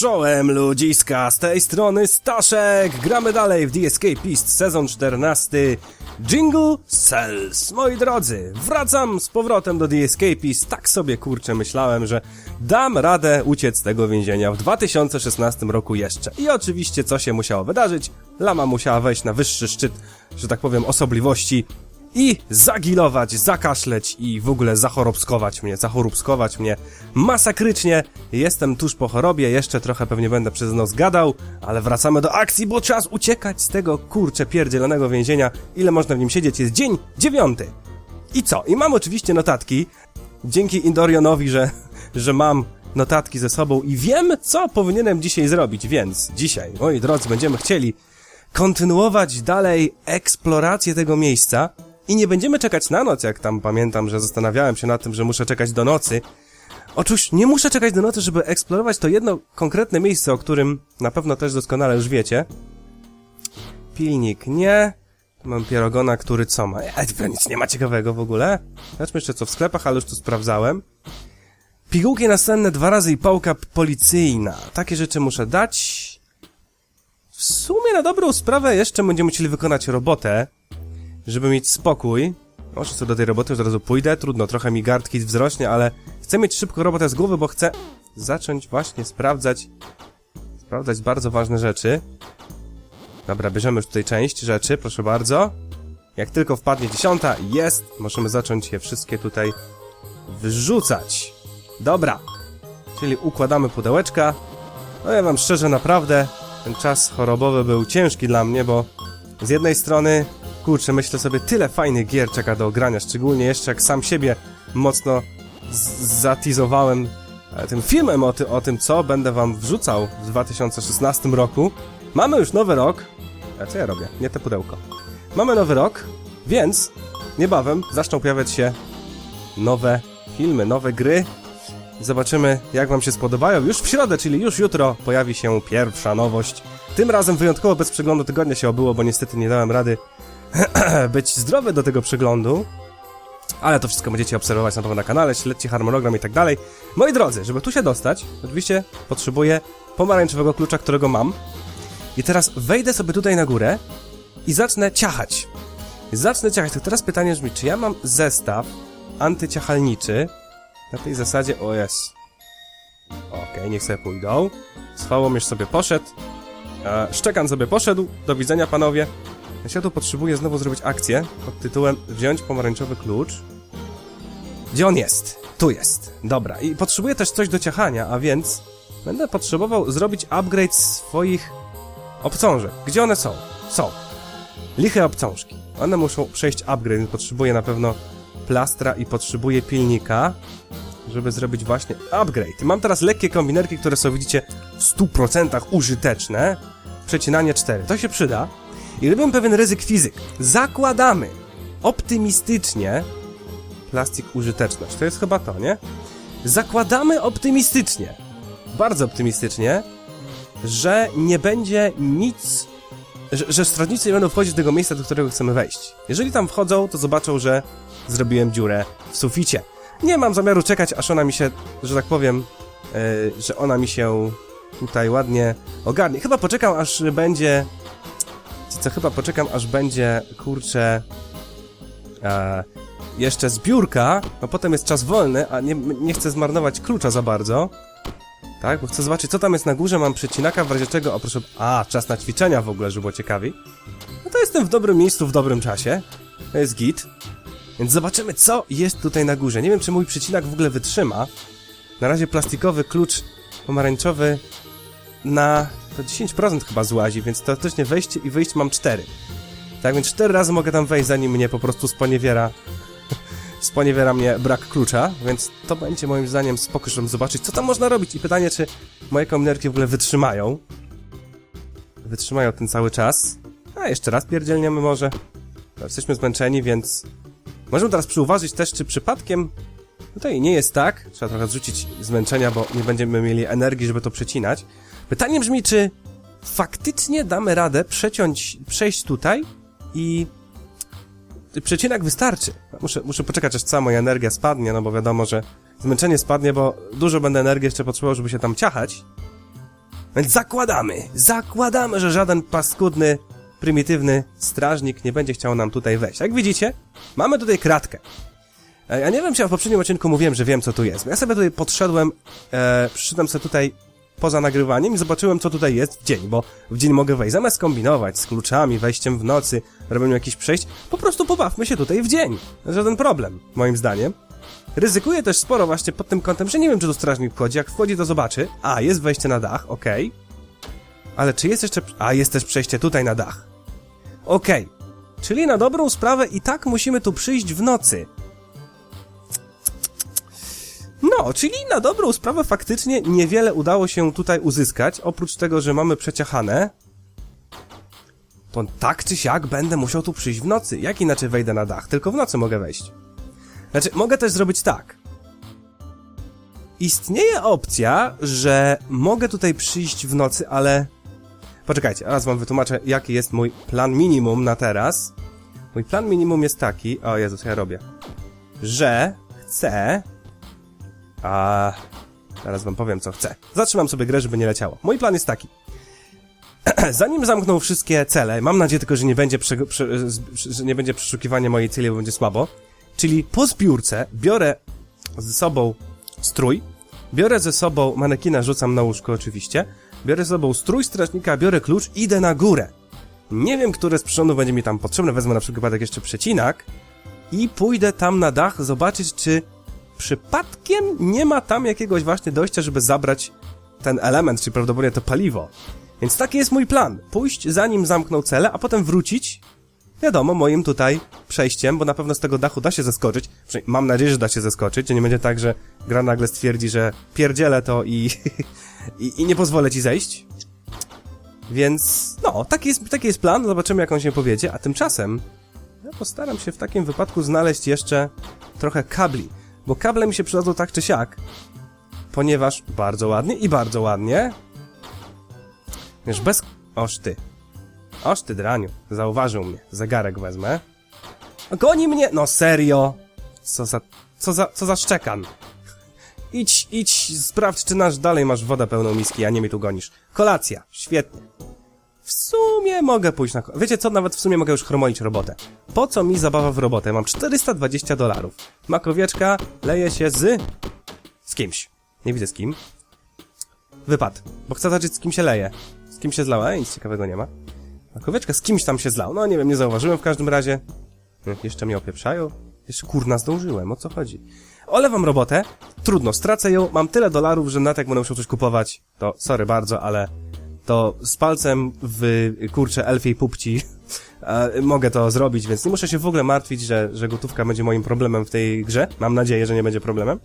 Czołem ludziska, z tej strony Staszek! Gramy dalej w The Escapist, sezon 14 Jingle Cells. Moi drodzy, wracam z powrotem do The Escapist. Tak sobie kurczę myślałem, że dam radę uciec z tego więzienia w 2016 roku jeszcze. I oczywiście co się musiało wydarzyć? Lama musiała wejść na wyższy szczyt, że tak powiem, osobliwości i zagilować, zakaszleć i w ogóle zachorobskować mnie, zachoróbskować mnie masakrycznie. Jestem tuż po chorobie, jeszcze trochę pewnie będę przez noc gadał, ale wracamy do akcji, bo czas uciekać z tego kurcze pierdzielonego więzienia. Ile można w nim siedzieć? Jest dzień dziewiąty. I co? I mam oczywiście notatki. Dzięki Indorionowi, że, że mam notatki ze sobą i wiem, co powinienem dzisiaj zrobić, więc dzisiaj, moi drodzy, będziemy chcieli kontynuować dalej eksplorację tego miejsca i nie będziemy czekać na noc, jak tam pamiętam, że zastanawiałem się nad tym, że muszę czekać do nocy. Otóż nie muszę czekać do nocy, żeby eksplorować to jedno konkretne miejsce, o którym na pewno też doskonale już wiecie. Pilnik nie. Mam pierogona, który co ma? E, to nic nie ma ciekawego w ogóle. Zobaczmy jeszcze co w sklepach, ale już tu sprawdzałem. Pigułki następne dwa razy i pałka policyjna. Takie rzeczy muszę dać. W sumie na dobrą sprawę jeszcze będziemy musieli wykonać robotę, żeby mieć spokój. Może co do tej roboty już od razu pójdę, trudno, trochę mi gardki wzrośnie, ale chcę mieć szybko robotę z głowy, bo chcę zacząć właśnie sprawdzać, sprawdzać bardzo ważne rzeczy. Dobra, bierzemy już tutaj część rzeczy, proszę bardzo. Jak tylko wpadnie dziesiąta, jest, możemy zacząć je wszystkie tutaj wyrzucać. Dobra, czyli układamy pudełeczka. No ja wam szczerze, naprawdę ten czas chorobowy był ciężki dla mnie, bo z jednej strony, kurczę, myślę sobie, tyle fajnych gier czeka do ogrania, szczególnie jeszcze jak sam siebie mocno zatizowałem e, tym filmem o, ty o tym, co będę wam wrzucał w 2016 roku. Mamy już nowy rok. A co ja robię? Nie te pudełko. Mamy nowy rok, więc niebawem zaczną pojawiać się nowe filmy, nowe gry. Zobaczymy, jak Wam się spodobają. Już w środę, czyli już jutro, pojawi się pierwsza nowość. Tym razem wyjątkowo bez przeglądu tygodnia się obyło, bo niestety nie dałem rady być zdrowy do tego przeglądu. Ale to wszystko będziecie obserwować na pewno na kanale, śledźcie harmonogram i tak dalej. Moi drodzy, żeby tu się dostać, oczywiście potrzebuję pomarańczowego klucza, którego mam. I teraz wejdę sobie tutaj na górę i zacznę ciachać. Zacznę ciachać. To teraz pytanie brzmi, czy ja mam zestaw antyciachalniczy na tej zasadzie, o jest. Okej, niech sobie pójdą. Swałomierz sobie poszedł. E, Szczekan sobie poszedł. Do widzenia, panowie. Ja tu potrzebuję znowu zrobić akcję pod tytułem wziąć pomarańczowy klucz. Gdzie on jest? Tu jest. Dobra. I potrzebuję też coś do ciachania, a więc będę potrzebował zrobić upgrade swoich obcążek. Gdzie one są? Są. Liche obcążki. One muszą przejść upgrade, więc potrzebuję na pewno plastra i potrzebuję pilnika, żeby zrobić właśnie upgrade. Mam teraz lekkie kombinerki, które są, widzicie, w 100% użyteczne. Przecinanie 4. To się przyda. I robię pewien ryzyk fizyk. Zakładamy optymistycznie plastik użyteczność. To jest chyba to, nie? Zakładamy optymistycznie, bardzo optymistycznie, że nie będzie nic, że, że strażnicy nie będą wchodzić do tego miejsca, do którego chcemy wejść. Jeżeli tam wchodzą, to zobaczą, że zrobiłem dziurę w suficie. Nie mam zamiaru czekać, aż ona mi się, że tak powiem, yy, że ona mi się tutaj ładnie ogarnie. Chyba poczekam, aż będzie... Co, chyba poczekam, aż będzie, kurczę... E, jeszcze zbiórka, no potem jest czas wolny, a nie, nie chcę zmarnować klucza za bardzo. Tak, bo chcę zobaczyć, co tam jest na górze, mam przecinaka, w razie czego, o proszę, a, czas na ćwiczenia w ogóle, żeby było ciekawiej. No to jestem w dobrym miejscu, w dobrym czasie. To jest git. Więc zobaczymy, co jest tutaj na górze. Nie wiem, czy mój przecinak w ogóle wytrzyma. Na razie plastikowy klucz pomarańczowy na to 10% chyba złazi, więc teoretycznie wejście i wyjście mam 4. Tak więc 4 razy mogę tam wejść, zanim mnie po prostu sponiewiera sponiewiera mnie brak klucza, więc to będzie moim zdaniem spoko, żeby zobaczyć, co tam można robić. I pytanie, czy moje kombinerki w ogóle wytrzymają. Wytrzymają ten cały czas. A, jeszcze raz pierdzielniemy może. Jesteśmy zmęczeni, więc... Możemy teraz przyuważyć też, czy przypadkiem... Tutaj nie jest tak. Trzeba trochę zrzucić zmęczenia, bo nie będziemy mieli energii, żeby to przecinać. Pytanie brzmi, czy faktycznie damy radę przeciąć, przejść tutaj i przecinak wystarczy. Muszę, muszę poczekać, aż cała moja energia spadnie, no bo wiadomo, że zmęczenie spadnie, bo dużo będę energii jeszcze potrzebował, żeby się tam ciachać. Więc zakładamy, zakładamy, że żaden paskudny, prymitywny strażnik nie będzie chciał nam tutaj wejść. Jak widzicie, mamy tutaj kratkę. E, Ja nie wiem, czy ja w poprzednim odcinku mówiłem, że wiem, co tu jest. Ja sobie tutaj podszedłem, e, przyszedłem sobie tutaj poza nagrywaniem i zobaczyłem, co tutaj jest w dzień, bo w dzień mogę wejść. Zamiast kombinować z kluczami, wejściem w nocy, robieniu jakichś przejść, po prostu pobawmy się tutaj w dzień. Żaden problem, moim zdaniem. Ryzykuję też sporo właśnie pod tym kątem, że nie wiem, czy tu strażnik wchodzi. Jak wchodzi, to zobaczy. A, jest wejście na dach, okej. Ale czy jest jeszcze... A, jest też przejście tutaj na dach. Okej. Czyli na dobrą sprawę i tak musimy tu przyjść w nocy. No, czyli na dobrą sprawę faktycznie niewiele udało się tutaj uzyskać, oprócz tego, że mamy przeciachane. To tak czy siak będę musiał tu przyjść w nocy. Jak inaczej wejdę na dach? Tylko w nocy mogę wejść. Znaczy, mogę też zrobić tak. Istnieje opcja, że mogę tutaj przyjść w nocy, ale... Poczekajcie, raz wam wytłumaczę, jaki jest mój plan minimum na teraz. Mój plan minimum jest taki... O Jezus, ja robię. Że chcę... A... Zaraz wam powiem, co chcę. Zatrzymam sobie grę, żeby nie leciało. Mój plan jest taki. Zanim zamkną wszystkie cele, mam nadzieję tylko, że nie będzie, prze, prze, że nie będzie przeszukiwanie mojej celi, bo będzie słabo. Czyli po zbiórce biorę ze sobą strój, biorę ze sobą manekina, rzucam na łóżko oczywiście, biorę ze sobą strój strażnika, biorę klucz, idę na górę. Nie wiem, które z przyrządów będzie mi tam potrzebne, wezmę na przykład jeszcze przecinak i pójdę tam na dach zobaczyć, czy przypadkiem nie ma tam jakiegoś właśnie dojścia, żeby zabrać ten element, czyli prawdopodobnie to paliwo. Więc taki jest mój plan. Pójść zanim zamkną cele, a potem wrócić wiadomo, moim tutaj przejściem, bo na pewno z tego dachu da się zeskoczyć. Mam nadzieję, że da się zeskoczyć, że nie będzie tak, że gra nagle stwierdzi, że pierdzielę to i, i, i nie pozwolę ci zejść. Więc, no, taki jest, taki jest plan, zobaczymy jak on się powiedzie, a tymczasem ja postaram się w takim wypadku znaleźć jeszcze trochę kabli, bo kable mi się przydadzą tak czy siak, ponieważ bardzo ładnie i bardzo ładnie, wiesz, bez... Oż ty, Oż ty draniu, zauważył mnie. Zegarek wezmę. Goni mnie! No serio! Co za... co za... co za szczekan. Idź, idź, sprawdź, czy nasz dalej masz wodę pełną miski, a nie mnie tu gonisz. Kolacja. Świetnie. W sumie mogę pójść na... Wiecie co? Nawet w sumie mogę już chromolić robotę. Po co mi zabawa w robotę? Mam 420 dolarów. Makowieczka leje się z... z kimś. Nie widzę z kim. Wypad. Bo chcę zobaczyć, z kim się leje. Z kim się zlała? Ej, nic ciekawego nie ma. Makowieczka z kimś tam się zlał. No nie wiem, nie zauważyłem w każdym razie. Hm, Jeszcze mnie opieprzają. Jeszcze kurna zdążyłem, o co chodzi? Olewam robotę. Trudno, stracę ją. Mam tyle dolarów, że na tak będę musiał coś kupować. To sorry bardzo, ale to z palcem w kurcze elfiej pupci mogę to zrobić, więc nie muszę się w ogóle martwić, że, że gotówka będzie moim problemem w tej grze. Mam nadzieję, że nie będzie problemem.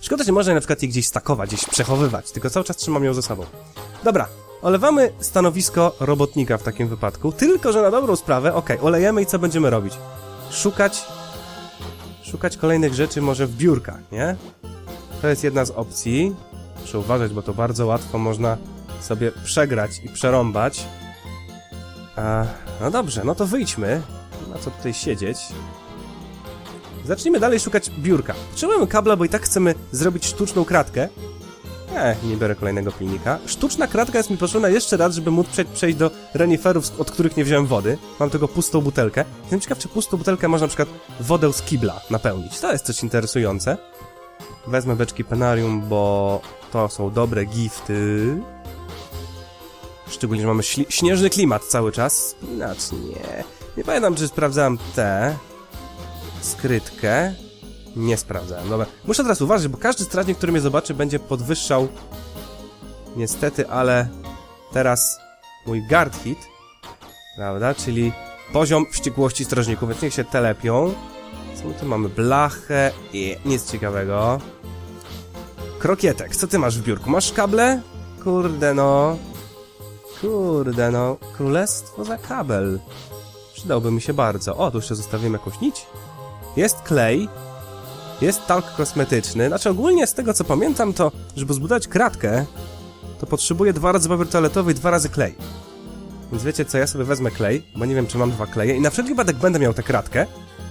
Szkoda, że można na przykład jej gdzieś stakować, gdzieś przechowywać, tylko cały czas trzymam ją ze sobą. Dobra, olewamy stanowisko robotnika w takim wypadku, tylko że na dobrą sprawę, okej, olejemy i co będziemy robić? Szukać... Szukać kolejnych rzeczy może w biurkach, nie? To jest jedna z opcji. Muszę uważać, bo to bardzo łatwo można sobie przegrać i przerąbać. A, no dobrze, no to wyjdźmy. Ma co tutaj siedzieć. Zacznijmy dalej szukać biurka. Potrzebujemy kabla, bo i tak chcemy zrobić sztuczną kratkę. Nie, nie biorę kolejnego pilnika. Sztuczna kratka jest mi potrzebna jeszcze raz, żeby móc prze przejść do reniferów, od których nie wziąłem wody. Mam tego pustą butelkę. Jestem ciekaw, czy pustą butelkę można na przykład wodę z kibla napełnić. To jest coś interesujące. Wezmę beczki penarium, bo to są dobre gifty. Szczególnie, że mamy śnieżny klimat cały czas. Spinacz, nie. Nie pamiętam, czy sprawdzałem te. Skrytkę. Nie sprawdzałem, dobra. Muszę teraz uważać, bo każdy strażnik, który mnie zobaczy, będzie podwyższał. Niestety, ale teraz mój guard hit, prawda? Czyli poziom wściekłości strażników, więc niech się telepią. Co my tu mamy? Blachę i nic ciekawego. Krokietek, co ty masz w biurku? Masz kable? Kurde no. Kurde no. Królestwo za kabel. Przydałby mi się bardzo. O, tu jeszcze zostawimy jakąś nić. Jest klej. Jest talk kosmetyczny. Znaczy ogólnie z tego co pamiętam to, żeby zbudować kratkę, to potrzebuję dwa razy papier toaletowy i dwa razy klej. Więc wiecie co, ja sobie wezmę klej, bo nie wiem czy mam dwa kleje i na wszelki wypadek będę miał tę kratkę.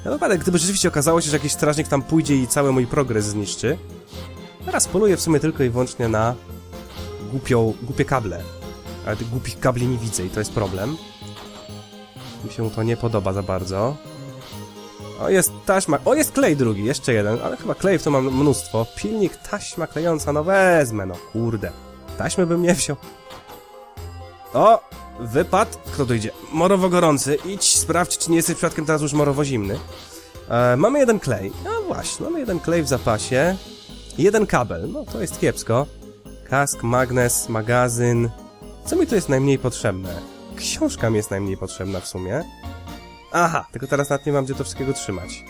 Na wypadek, gdyby rzeczywiście okazało się, że jakiś strażnik tam pójdzie i cały mój progres zniszczy. Teraz poluję w sumie tylko i wyłącznie na głupią, głupie kable. Ale tych głupich kabli nie widzę i to jest problem. Mi się to nie podoba za bardzo. O, jest taśma. O, jest klej drugi, jeszcze jeden, ale chyba klejów to mam mnóstwo. Pilnik, taśma klejąca, no wezmę, no kurde. Taśmy bym nie wziął. O, wypad. Kto tu idzie? Morowo gorący. Idź, sprawdź, czy nie jesteś przypadkiem teraz już morowo zimny. E, mamy jeden klej. No właśnie, mamy jeden klej w zapasie. Jeden kabel. No, to jest kiepsko. Kask, magnes, magazyn. Co mi tu jest najmniej potrzebne? Książka mi jest najmniej potrzebna w sumie. Aha, tylko teraz nawet nie mam gdzie to wszystkiego trzymać.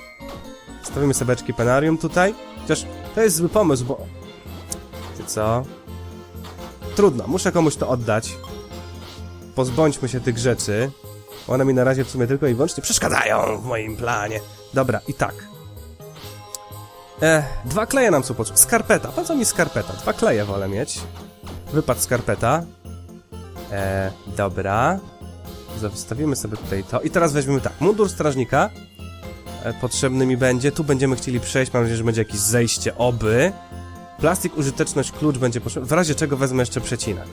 Stawimy sebeczki penarium tutaj. Chociaż to jest zły pomysł, bo... Ty co? Trudno, muszę komuś to oddać. Pozbądźmy się tych rzeczy. One mi na razie w sumie tylko i wyłącznie przeszkadzają w moim planie. Dobra, i tak. E, dwa kleje nam są potrzebne. Skarpeta. Po co mi skarpeta? Dwa kleje wolę mieć. Wypad skarpeta. E, dobra. Zostawimy sobie tutaj to. I teraz weźmiemy tak. Mundur strażnika. E, potrzebny mi będzie. Tu będziemy chcieli przejść. Mam nadzieję, że będzie jakieś zejście. Oby. Plastik, użyteczność, klucz będzie potrzebny. W razie czego wezmę jeszcze przecinak.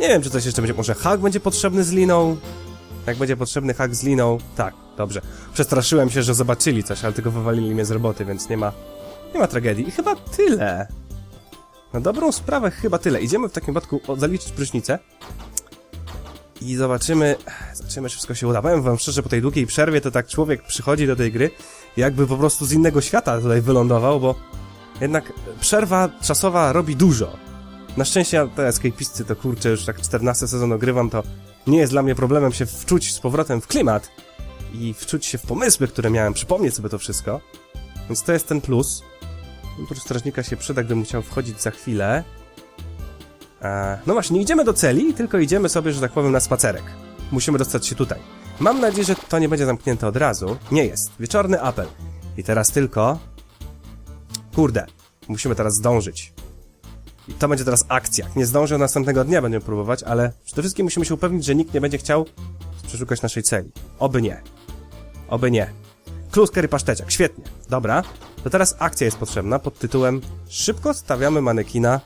Nie wiem, czy coś jeszcze będzie. Może hak będzie potrzebny z liną? Jak będzie potrzebny hak z liną? Tak, dobrze. Przestraszyłem się, że zobaczyli coś, ale tylko wywalili mnie z roboty, więc nie ma... Nie ma tragedii. I chyba tyle. Na dobrą sprawę chyba tyle. Idziemy w takim wypadku zaliczyć prysznicę. I zobaczymy... Zobaczymy, czy wszystko się uda. Powiem wam szczerze, po tej długiej przerwie to tak człowiek przychodzi do tej gry, jakby po prostu z innego świata tutaj wylądował, bo jednak przerwa czasowa robi dużo. Na szczęście ja te escapisty to kurczę, już tak 14 sezon ogrywam, to nie jest dla mnie problemem się wczuć z powrotem w klimat i wczuć się w pomysły, które miałem, przypomnieć sobie to wszystko. Więc to jest ten plus. Mundur strażnika się przyda, gdybym chciał wchodzić za chwilę. E, no właśnie, nie idziemy do celi, tylko idziemy sobie, że tak powiem, na spacerek. Musimy dostać się tutaj. Mam nadzieję, że to nie będzie zamknięte od razu. Nie jest. Wieczorny apel. I teraz tylko... Kurde, musimy teraz zdążyć. I to będzie teraz akcja. Nie zdążę, następnego dnia będziemy próbować, ale przede wszystkim musimy się upewnić, że nikt nie będzie chciał przeszukać naszej celi. Oby nie. Oby nie. Kluskery paszteciak, świetnie. Dobra, to teraz akcja jest potrzebna pod tytułem Szybko stawiamy manekina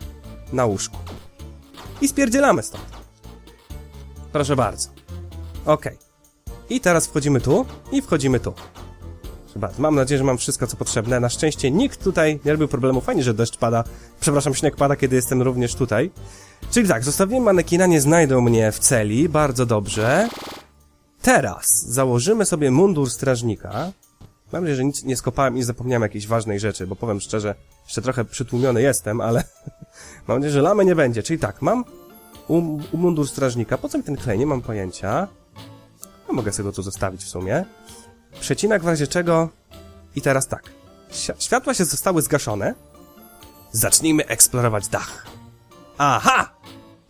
na łóżku. I spierdzielamy stąd. Proszę bardzo. Okej. I teraz wchodzimy tu i wchodzimy tu. Bardzo. Mam nadzieję, że mam wszystko, co potrzebne. Na szczęście nikt tutaj nie robił problemu. Fajnie, że deszcz pada. Przepraszam, śnieg pada, kiedy jestem również tutaj. Czyli tak, zostawiłem manekina, nie znajdą mnie w celi. Bardzo dobrze. Teraz założymy sobie mundur strażnika. Mam nadzieję, że nic nie skopałem i zapomniałem jakiejś ważnej rzeczy, bo powiem szczerze, jeszcze trochę przytłumiony jestem, ale mam nadzieję, że lamy nie będzie. Czyli tak, mam um, mundur strażnika. Po co mi ten klej? Nie mam pojęcia. No mogę sobie go tu zostawić w sumie. Przecinak w razie czego... I teraz tak. Światła się zostały zgaszone. Zacznijmy eksplorować dach. Aha!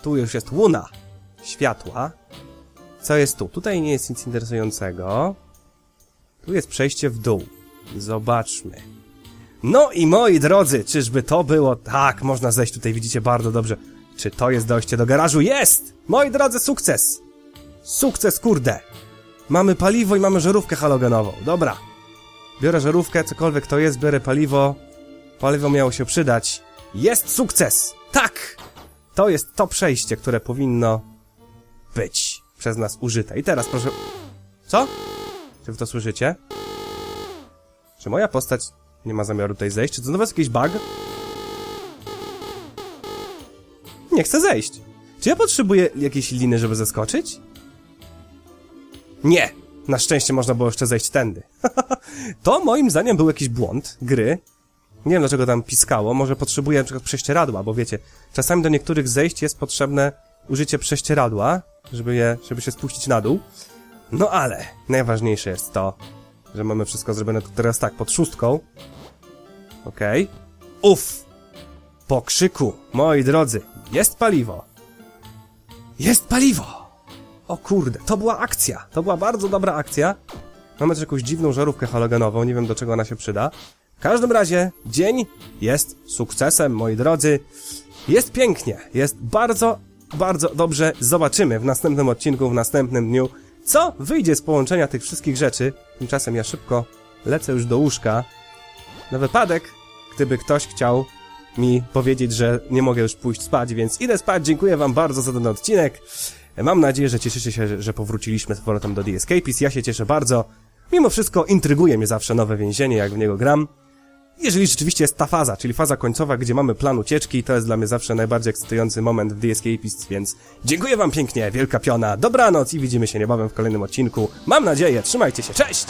Tu już jest łuna. Światła. Co jest tu? Tutaj nie jest nic interesującego. Tu jest przejście w dół. Zobaczmy. No i moi drodzy, czyżby to było... Tak, można zejść tutaj, widzicie bardzo dobrze. Czy to jest dojście do garażu? Jest! Moi drodzy, sukces! Sukces, kurde! Mamy paliwo i mamy żarówkę halogenową. Dobra. Biorę żarówkę, cokolwiek to jest, biorę paliwo. Paliwo miało się przydać. Jest sukces! Tak! To jest to przejście, które powinno być przez nas użyte. I teraz proszę... Co? Czy wy to słyszycie? Czy moja postać nie ma zamiaru tutaj zejść? Czy to znowu jest jakiś bug? Nie chcę zejść. Czy ja potrzebuję jakiejś liny, żeby zeskoczyć? Nie! Na szczęście można było jeszcze zejść tędy. to moim zdaniem był jakiś błąd gry. Nie wiem dlaczego tam piskało, może potrzebuję na przykład prześcieradła, bo wiecie, czasami do niektórych zejść jest potrzebne użycie prześcieradła, żeby je, żeby się spuścić na dół. No ale najważniejsze jest to, że mamy wszystko zrobione teraz tak, pod szóstką. Okej. Uff! Po krzyku, moi drodzy, jest paliwo. Jest paliwo! O kurde, to była akcja. To była bardzo dobra akcja. Mamy też jakąś dziwną żarówkę halogenową, nie wiem do czego ona się przyda. W każdym razie, dzień jest sukcesem, moi drodzy. Jest pięknie, jest bardzo, bardzo dobrze. Zobaczymy w następnym odcinku, w następnym dniu, co wyjdzie z połączenia tych wszystkich rzeczy. Tymczasem ja szybko lecę już do łóżka. Na wypadek, gdyby ktoś chciał mi powiedzieć, że nie mogę już pójść spać, więc idę spać. Dziękuję wam bardzo za ten odcinek. Mam nadzieję, że cieszycie się, że- powróciliśmy z powrotem do The Escapist. Ja się cieszę bardzo. Mimo wszystko intryguje mnie zawsze nowe więzienie, jak w niego gram. Jeżeli rzeczywiście jest ta faza, czyli faza końcowa, gdzie mamy plan ucieczki, to jest dla mnie zawsze najbardziej ekscytujący moment w The Escapist, więc dziękuję wam pięknie, wielka piona, dobranoc i widzimy się niebawem w kolejnym odcinku. Mam nadzieję, trzymajcie się, cześć!